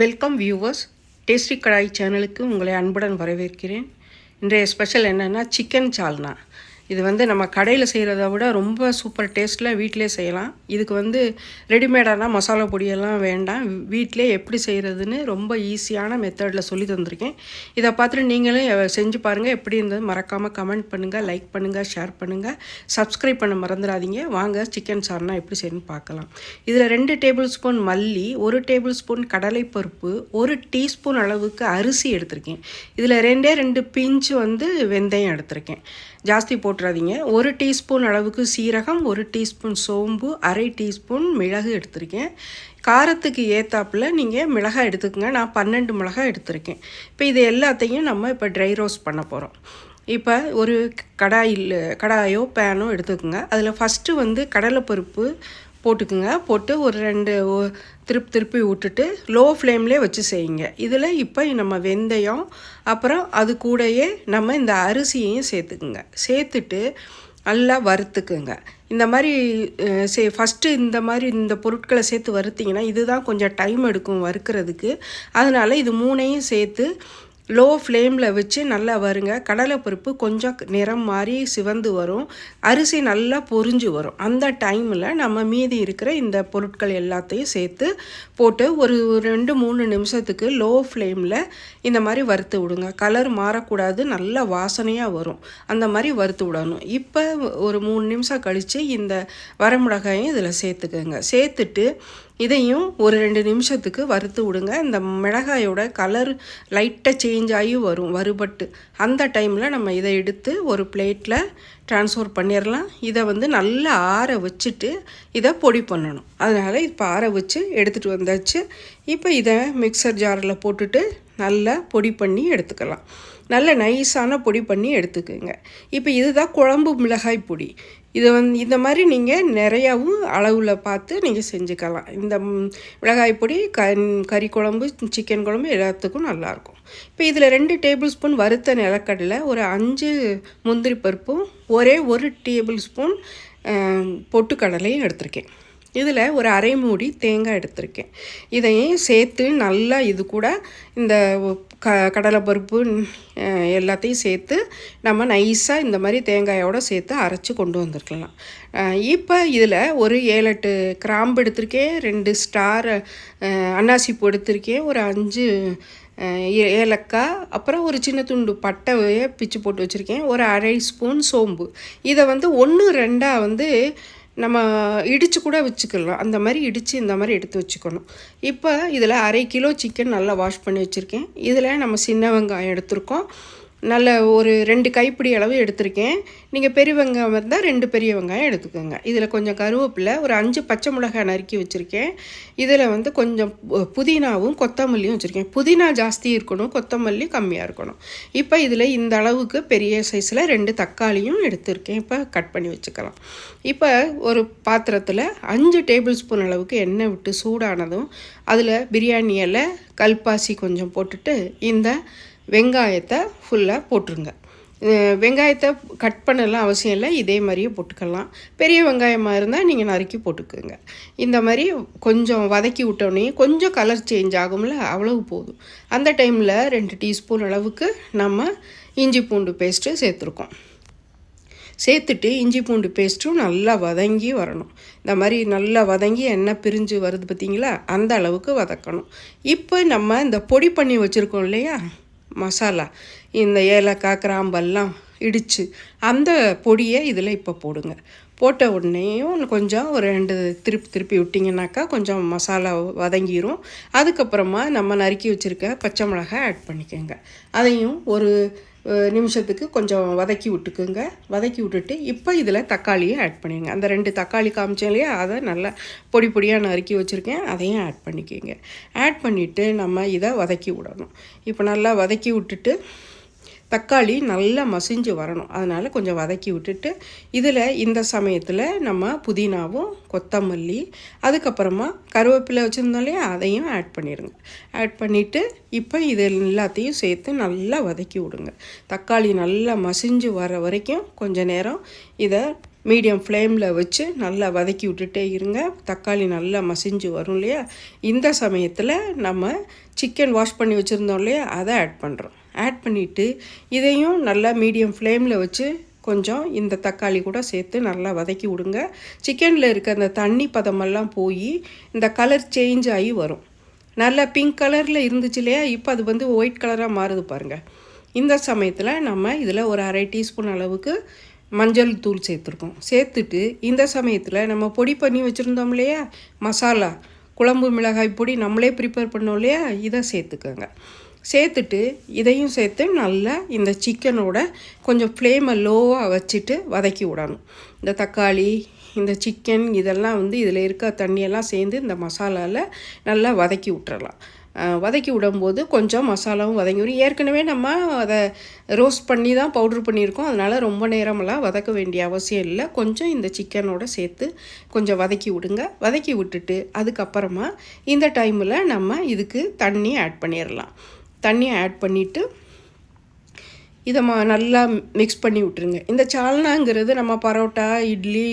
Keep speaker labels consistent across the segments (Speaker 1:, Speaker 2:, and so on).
Speaker 1: Welcome viewers tasty கடாய் சேனலுக்கு உங்களை அன்புடன் வரவேற்கிறேன். இன்றைய ஸ்பெஷல் என்னென்னா சிக்கன் சால்னா இது வந்து நம்ம கடையில் செய்கிறத விட ரொம்ப சூப்பர் டேஸ்ட்டில் வீட்டிலே செய்யலாம். இதுக்கு வந்து ரெடிமேடான மசாலா பொடியெல்லாம் வேண்டாம். வீட்டிலே எப்படி செய்கிறதுன்னு ரொம்ப ஈஸியான மெத்தடில் சொல்லி தந்திருக்கேன். இதை பார்த்துட்டு நீங்களும் செஞ்சு பாருங்கள் எப்படி இருந்தது மறக்காமல் கமெண்ட் பண்ணுங்கள் லைக் பண்ணுங்கள் ஷேர் பண்ணுங்கள் சப்ஸ்கிரைப் பண்ண மறந்துடாதீங்க. வாங்க சிக்கன் சால்னா எப்படி செய்யணும்னு பார்க்கலாம். இதில் ரெண்டு டேபிள் ஸ்பூன் மல்லி ஒரு டேபிள் ஸ்பூன் கடலைப்பருப்பு ஒரு டீஸ்பூன் அளவுக்கு அரிசி எடுத்திருக்கேன். இதில் ரெண்டே ரெண்டு பிஞ்சு வந்து வெந்தயம் எடுத்திருக்கேன். ஜாஸ்தி போட்டு போட்டுறாதீங்க. ஒரு டீஸ்பூன் அளவுக்கு சீரகம் ஒரு டீஸ்பூன் சோம்பு அரை டீஸ்பூன் மிளகு எடுத்திருக்கேன். காரத்துக்கு ஏத்தாப்புல நீங்கள் மிளகாய் எடுத்துக்கோங்க. நான் பன்னெண்டு மிளகாய் எடுத்திருக்கேன். இப்போ இது எல்லாத்தையும் நம்ம இப்போ ட்ரை ரோஸ்ட் பண்ண போகிறோம் இப்போ ஒரு கடாயில் கடாயோ பேனோ எடுத்துக்கோங்க. அதில் ஃபஸ்ட்டு வந்து கடலைப்பருப்பு போட்டுக்குங்க. போட்டு ஒரு ரெண்டு திருப்பி திருப்பி விட்டுட்டு லோ ஃப்ளேம்லேயே வச்சு செய்யுங்க. இதில் இப்போ நம்ம வெந்தயம் அப்புறம் அது கூடயே நம்ம இந்த அரிசியையும் சேர்த்துக்குங்க. சேர்த்துட்டு நல்லா வறுத்துக்குங்க. இந்த மாதிரி சே ஃபஸ்ட்டு இந்த மாதிரி இந்த பொருட்களை சேர்த்து வறுத்திங்கன்னா இதுதான் கொஞ்சம் டைம் எடுக்கும் வறுக்கிறதுக்கு. அதனால் இது மூணையும் சேர்த்து லோ ஃப்ளேமில் வச்சு நல்லா வருங்க. கடலைப்பருப்பு கொஞ்சம் நிறம் மாறி சிவந்து வரும். அரிசி நல்லா பொரிஞ்சு வரும். அந்த டைமில் நம்ம மீதி இருக்கிற இந்த பொருட்கள் எல்லாத்தையும் சேர்த்து போட்டு ஒரு ரெண்டு மூணு நிமிஷத்துக்கு லோ ஃப்ளேமில் இந்த மாதிரி வறுத்து விடுங்க. கலர் மாறக்கூடாது. நல்ல வாசனையாக வரும். அந்த மாதிரி வறுத்து விடணும். இப்போ ஒரு மூணு நிமிஷம் கழித்து இந்த வரமிளகாயும் இதில் சேர்த்துக்கோங்க. சேர்த்துட்டு இதையும் ஒரு ரெண்டு நிமிஷத்துக்கு வறுத்து விடுங்க. இந்த மிளகாயோட கலர் லைட்டாக சேஞ்ச் ஆகி வரும் வறுபட்டு. அந்த டைமில் நம்ம இதை எடுத்து ஒரு பிளேட்டில் ட்ரான்ஸ்ஃபர் பண்ணிடலாம் இதை வந்து நல்லா ஆற வச்சுட்டு இதை பொடி பண்ணணும். அதனால் இப்போ ஆற வச்சு எடுத்துகிட்டு வந்தாச்சு. இப்போ இதை மிக்சர் ஜாரில் போட்டுட்டு நல்லா பொடி பண்ணி எடுத்துக்கலாம். நல்ல நைஸான பொடி பண்ணி எடுத்துக்கோங்க. இப்போ இதுதான் குழம்பு மிளகாய் பொடி. இது வந்து இந்த மாதிரி நீங்கள் நிறையாவும் அளவில் பார்த்து நீங்கள் செஞ்சுக்கலாம். இந்த மிளகாய் பொடி க கறி குழம்பு சிக்கன் குழம்பு எல்லாத்துக்கும் நல்லாயிருக்கும் இப்போ இதில் ரெண்டு டேபிள் ஸ்பூன் வறுத்த நிலக்கடலை ஒரு அஞ்சு முந்திரி பருப்பும் ஒரே ஒரு டேபிள் ஸ்பூன் பொட்டுக்கடலையும் எடுத்திருக்கேன். இதில் ஒரு அரை மூடி தேங்காய் எடுத்திருக்கேன். இதையும் சேர்த்து நல்லா இது கூட இந்த க கடலைப்பருப்பு பருப்பு எல்லாத்தையும் சேர்த்து நம்ம நைஸாக இந்த மாதிரி தேங்காயோடு சேர்த்து அரைச்சி கொண்டு வந்திருக்கலாம். இப்போ இதில் ஒரு ஏழு எட்டு கிராம்பு எடுத்திருக்கேன் ரெண்டு ஸ்டார் அஹ், அன்னாசிப்பூ எடுத்திருக்கேன் ஒரு அஞ்சு ஏ- ஏலக்காய் அப்புறம் ஒரு சின்ன துண்டு பட்டையை பிச்சு போட்டு வச்சுருக்கேன் ஒரு அரை ஸ்பூன் சோம்பு. இதை வந்து ஒன்று ரெண்டாக வந்து நம்ம இடித்து கூட வச்சுக்கலாம். அந்த மாதிரி இடித்து இந்த மாதிரி எடுத்து வச்சுக்கணும். இப்போ இதில் அரை கிலோ சிக்கன் நல்லா வாஷ் பண்ணி வச்சுருக்கேன். இதில் நம்ம சின்ன வெங்காயம் எடுத்திருக்கோம். நல்ல ஒரு ரெண்டு கைப்பிடி அளவு எடுத்திருக்கேன். நீங்கள் பெரிய வெங்காயம் இருந்தால் ரெண்டு பெரிய வெங்காயம் எடுத்துக்கோங்க. இதில் கொஞ்சம் கருவேப்பிலை ஒரு அஞ்சு பச்சை மிளகாய் நறுக்கி வச்சுருக்கேன். இதில் வந்து கொஞ்சம் புதினாவும் கொத்தமல்லியும் வச்சுருக்கேன். புதினா ஜாஸ்தி இருக்கணும் கொத்தமல்லி கம்மியாக இருக்கணும். இப்போ இதில் இந்த அளவுக்கு பெரிய சைஸில் ரெண்டு தக்காளியும் எடுத்திருக்கேன். இப்போ கட் பண்ணி வச்சுக்கலாம். இப்போ ஒரு பாத்திரத்தில் அஞ்சு டேபிள் ஸ்பூன் அளவுக்கு எண்ணெய் விட்டு சூடானதும் அதில் பிரியாணி இலை கல்பாசி கொஞ்சம் போட்டுட்டு இந்த வெங்காயத்தை ஃபுல்லாக போட்டுருங்க. வெங்காயத்தை கட் பண்ணலாம் அவசியம் இல்லை. இதே மாதிரியே போட்டுக்கலாம். பெரிய வெங்காயமாக இருந்தால் நீங்கள் நறுக்கி போட்டுக்கோங்க. இந்த மாதிரி கொஞ்சம் வதக்கி விட்டோன்னே கொஞ்சம் கலர் சேஞ்ச் ஆகும்ல அவ்வளவு போதும். அந்த டைமில் ரெண்டு டீஸ்பூன் அளவுக்கு நம்ம இஞ்சி பூண்டு பேஸ்ட்டு சேர்த்துருக்கோம். சேர்த்துட்டு இஞ்சி பூண்டு பேஸ்ட்டும் நல்லா வதங்கி வரணும். இந்த மாதிரி நல்லா வதங்கி எண்ணெய் பிரிஞ்சு வருது பார்த்தீங்களா அந்த அளவுக்கு வதக்கணும். இப்போ நம்ம இந்த பொடி பண்ணி வச்சுருக்கோம் இல்லையா? மசாலா இந்த ஏலக்காய் கிராம்பெல்லாம் இடித்து அந்த பொடியை இதில் இப்போ போடுங்க. போட்ட உடனேயும் கொஞ்சம் ஒரு ரெண்டு திருப்பி திருப்பி விட்டிங்கனாக்கா கொஞ்சம் மசாலா வதங்கிரும். அதுக்கப்புறமா நம்ம நறுக்கி வச்சுருக்க பச்சை மிளகாய் ஆட் பண்ணிக்கோங்க. அதையும் ஒரு நிமிஷத்துக்கு கொஞ்சம் வதக்கி விட்டுக்குங்க. வதக்கி விட்டுட்டு இப்போ இதில் தக்காளியை ஆட் பண்ணிடுங்க. அந்த ரெண்டு தக்காளி காமிச்சேன் இல்லையா? அதை நல்லா பொடி பொடியாக நறுக்கி வச்சுருக்கேன். அதையும் ஆட் பண்ணிக்கோங்க. ஆட் பண்ணிவிட்டு நம்ம இதை வதக்கி விடணும். இப்போ நல்லா வதக்கி விட்டுட்டு தக்காளி நல்லா மசிஞ்சு வரணும். அதனால் கொஞ்சம் வதக்கி விட்டுட்டு இதில் இந்த சமயத்தில் நம்ம புதினாவும் கொத்தமல்லி அதுக்கப்புறமா கருவேப்பிலை வச்சுருந்தோம் இல்லையா அதையும் ஆட் பண்ணிடுங்க ஆட் பண்ணிவிட்டு இப்போ இது எல்லாத்தையும் சேர்த்து நல்லா வதக்கி விடுங்க. தக்காளி நல்லா மசிஞ்சு வர வரைக்கும் கொஞ்சம் நேரம் இதை மீடியம் ஃப்ளேமில் வச்சு நல்லா வதக்கி விட்டுட்டே இருங்க. தக்காளி நல்லா மசிஞ்சு வரும் இல்லையா? இந்த சமயத்தில் நம்ம சிக்கன் வாஷ் பண்ணி வச்சுருந்தோம் இல்லையா அதை ஆட் பண்ணுறோம் ஆட் பண்ணிவிட்டு இதையும் நல்லா மீடியம் ஃப்ளேமில் வச்சு கொஞ்சம் இந்த தக்காளி கூட சேர்த்து நல்லா வதக்கி விடுங்க. சிக்கனில் இருக்க அந்த தண்ணி பதமெல்லாம் போய் இந்த கலர் சேஞ்ச் ஆகி வரும். நல்லா பிங்க் கலரில் இருந்துச்சு இல்லையா? இப்போ அது வந்து ஒயிட் கலராக மாறுது பாருங்கள் இந்த சமயத்தில் நம்ம இதில் ஒரு அரை டீஸ்பூன் அளவுக்கு மஞ்சள் தூள் சேர்த்துருக்கோம். சேர்த்துட்டு இந்த சமயத்தில் நம்ம பொடி பண்ணி வச்சுருந்தோம் இல்லையா? மசாலா குழம்பு மிளகாய் பொடி நம்மளே ப்ரிப்பேர் பண்ணோம் இல்லையா? இதை சேர்த்துக்கோங்க. சேர்த்துட்டு இதையும் சேர்த்து நல்லா இந்த சிக்கனோட கொஞ்சம் ஃப்ளேமை லோவாக வச்சுட்டு வதக்கி விடணும். இந்த தக்காளி இந்த சிக்கன் இதெல்லாம் வந்து இதில் இருக்க தண்ணியெல்லாம் சேர்ந்து இந்த மசாலாவில் நல்லா வதக்கி விட்டுறலாம். வதக்கி விடும்போது கொஞ்சம் மசாலாவும் வதங்கி வரும். ஏற்கனவே நம்ம அதை ரோஸ்ட் பண்ணி தான் பவுட்ரு பண்ணியிருக்கோம். அதனால் ரொம்ப நேரமெல்லாம் வதக்க வேண்டிய அவசியம் இல்லை. கொஞ்சம் இந்த சிக்கனோட சேர்த்து கொஞ்சம் வதக்கி விடுங்க. வதக்கி விட்டுட்டு அதுக்கப்புறமா இந்த டைமில் நம்ம இதுக்கு தண்ணி ஆட் பண்ணிடலாம். தண்ணியை ஆட் பண்ணிவிட்டு இதை மா நல்லா மிக்ஸ் பண்ணி விட்ருங்க இந்த சால்னாங்கிறது நம்ம பரோட்டா இட்லி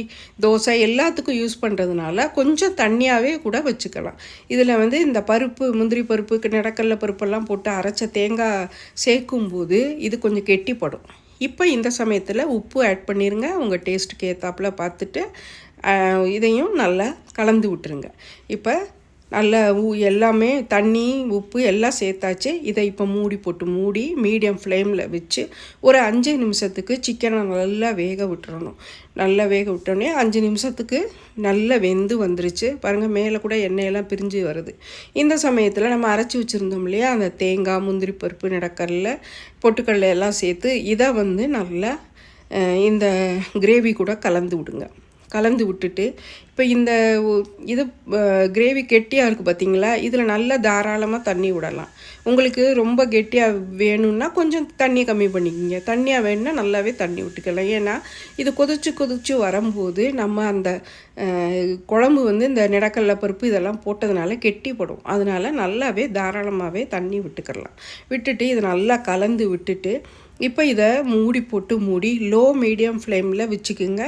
Speaker 1: தோசை எல்லாத்துக்கும் யூஸ் பண்ணுறதுனால கொஞ்சம் தண்ணியாகவே கூட வச்சுக்கலாம். இதில் வந்து இந்த பருப்பு முந்திரி பருப்பு நடக்கல்ல பருப்பெல்லாம் போட்டு அரைச்ச தேங்காய் சேர்க்கும்போது இது கொஞ்சம் கெட்டிப்படும். இப்போ இந்த சமயத்தில் உப்பு ஆட் பண்ணிடுங்க உங்கள் டேஸ்ட்டுக்கு ஏற்றாப்பில் பார்த்துட்டு இதையும் நல்லா கலந்து விட்டுருங்க. இப்போ நல்ல ஊ எல்லாமே தண்ணி உப்பு எல்லாம் சேர்த்தாச்சு. இதை இப்போ மூடி போட்டு மூடி மீடியம் ஃப்ளேமில் வச்சு ஒரு அஞ்சு நிமிஷத்துக்கு சிக்கனை நல்லா வேக விட்டுறணும். நல்லா வேக விட்டோடனே அஞ்சு நிமிஷத்துக்கு நல்லா வெந்து வந்துருச்சு. பாருங்கள் மேலே கூட எண்ணெயெல்லாம் பிரிஞ்சு வருது. இந்த சமயத்தில் நம்ம அரைச்சி வச்சுருந்தோம் இல்லையா அந்த தேங்காய் முந்திரி பருப்பு நடக்கடல பொட்டுக்கடலை எல்லாம் சேர்த்து இதை வந்து நல்லா இந்த கிரேவி கூட கலந்து விடுங்க. கலந்து விட்டுட்டு இப்போ இந்த இது கிரேவி கெட்டியாக இருக்குது பார்த்தீங்களா இதில் நல்லா தாராளமாக தண்ணி விடலாம். உங்களுக்கு ரொம்ப கெட்டியாக வேணும்னா கொஞ்சம் தண்ணி கம்மி பண்ணிக்கிங்க. தண்ணியாக வேணும்னா நல்லாவே தண்ணி விட்டுக்கலாம். ஏன்னா இது கொதிச்சு கொதிச்சு வரும்போது நம்ம அந்த குழம்பு வந்து இந்த நிடக்கல்ல பருப்பு இதெல்லாம் போட்டதுனால கெட்டிப்படும். அதனால் நல்லாவே தாராளமாகவே தண்ணி விட்டுக்கலாம். விட்டுட்டு இதை நல்லா கலந்து விட்டுட்டு இப்போ இதை மூடி போட்டு மூடி லோ மீடியம் ஃப்ளேமில் வச்சுக்குங்க.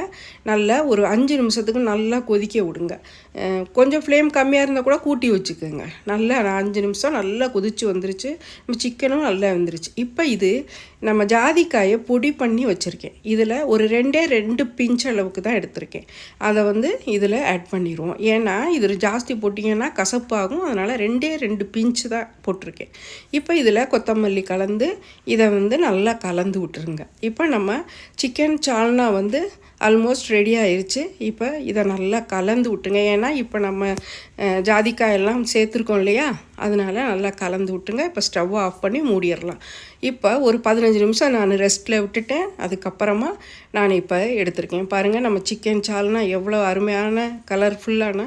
Speaker 1: நல்லா ஒரு அஞ்சு நிமிஷத்துக்கு நல்லா கொதிக்க விடுங்க. கொஞ்சம் ஃப்ளேம் கம்மியாக இருந்தால் கூட கூட்டி வச்சுக்கோங்க. நல்லா அஞ்சு நிமிஷம் நல்லா கொதிச்சு வந்துருச்சு. நம்ம சிக்கனும் நல்லா வந்துருச்சு. இப்போ இது நம்ம ஜாதிக்காயை பொடி பண்ணி வச்சுருக்கேன். இதில் ஒரு ரெண்டே ரெண்டு பிஞ்ச் அளவுக்கு தான் எடுத்திருக்கேன். அதை வந்து இதில் ஆட் பண்ணிடுவோம். ஏன்னா இதில் ஜாஸ்தி போட்டிங்கன்னா கசப்பாகும். அதனால் ரெண்டே ரெண்டு பிஞ்சு தான் போட்டிருக்கேன். இப்போ இதில் கொத்தமல்லி கலந்து இதை வந்து நல்லா கலந்து விட்டுருங்க. இப்போ நம்ம சிக்கன் சால்னா வந்து ஆல்மோஸ்ட் ரெடி ஆயிடுச்சு இப்போ இதை நல்லா கலந்து விட்டுங்க ஏன்னா இப்போ நம்ம ஜாதிக்காய் எல்லாம் சேர்த்துருக்கோம் இல்லையா? அதனால் நல்லா கலந்து விட்டுங்க இப்போ ஸ்டவ் ஆஃப் பண்ணி மூடிடலாம். இப்போ ஒரு பதினஞ்சு நிமிஷம் நான் ரெஸ்ட்டில் விட்டுட்டேன். அதுக்கப்புறமா நான் இப்போ எடுத்திருக்கேன். பாருங்கள் நம்ம சிக்கன் சால்னா எவ்வளோ அருமையான கலர்ஃபுல்லான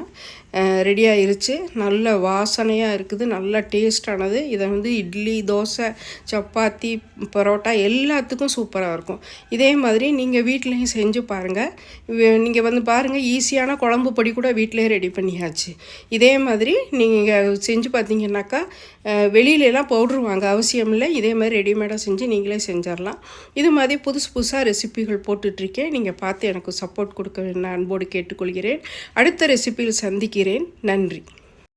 Speaker 1: ரெடி ஆயிருச்சு. நல்ல வாசனையாக இருக்குது. நல்ல டேஸ்டானது இதை வந்து இட்லி தோசை சப்பாத்தி பரோட்டா எல்லாத்துக்கும் சூப்பராக இருக்கும். இதே மாதிரி நீங்கள் வீட்லேயும் செஞ்சு பாருங்கள் பாருங்கள் நீங்கள் வந்து பாருங்கள் ஈஸியான குழம்பு பொடி கூட வீட்டிலே ரெடி பண்ணியாச்சு. இதே மாதிரி நீங்கள் செஞ்சு பார்த்தீங்கன்னாக்கா வெளியிலலாம் பவுட்ரு வாங்க அவசியம் இல்லை. இதே மாதிரி ரெடிமேடாக செஞ்சு நீங்களே செஞ்சிடலாம். இது மாதிரி புதுசு புதுசாக ரெசிபிகள் போட்டுட்ருக்கேன். நீங்கள் பார்த்து எனக்கு சப்போர்ட் கொடுக்க நான் அன்போடு கேட்டுக்கொள்கிறேன். அடுத்த ரெசிபியில் சந்திக்கிறேன். நன்றி.